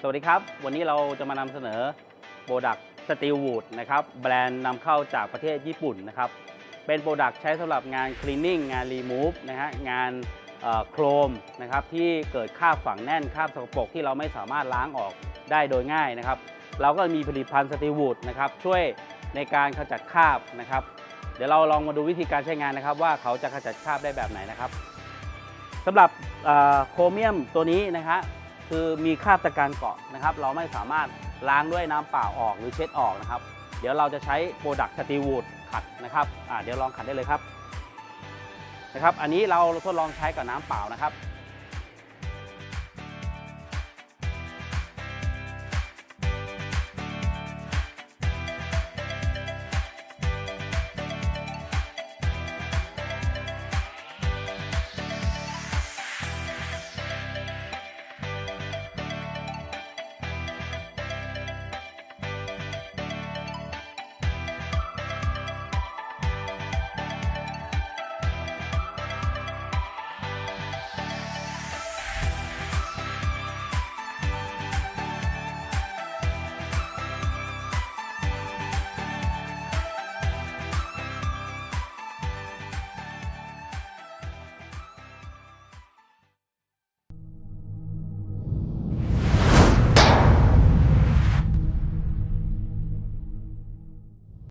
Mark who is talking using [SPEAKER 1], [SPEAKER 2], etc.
[SPEAKER 1] สวัสดีครับ วันนี้เราจะมานำเสนอโปรดักต์สตีลวูดนะครับแบรนด์นำเข้าจากประเทศญี่ปุ่นนะครับเป็นโปรดักต์ใช้สำหรับงานคลีนนิ่งงานรีมูฟนะฮะงานโครมนะครับที่เกิดคราบฝังแน่นคราบสกปรกที่เราไม่สามารถล้างออกได้โดยง่ายนะครับ เราก็มีผลิตภัณฑ์สตีลวูดนะครับช่วยในการขจัดคราบนะครับ เดี๋ยวเราลองมาดูวิธีการใช้งานนะครับ ว่าเขาจะขจัดคราบได้แบบไหนนะครับสำหรับโครเมียมตัวนี้นะฮะ คือมีคราบตะการเกาะนะครับ เราไม่สามารถล้างด้วยน้ำเปล่าออกหรือเช็ดออกนะครับ เดี๋ยวเราจะใช้โปรดักต์สตีวูดขัดนะครับเดี๋ยวลองขัดได้เลยครับนะครับ อันนี้เราทดลองใช้กับน้ำเปล่านะครับ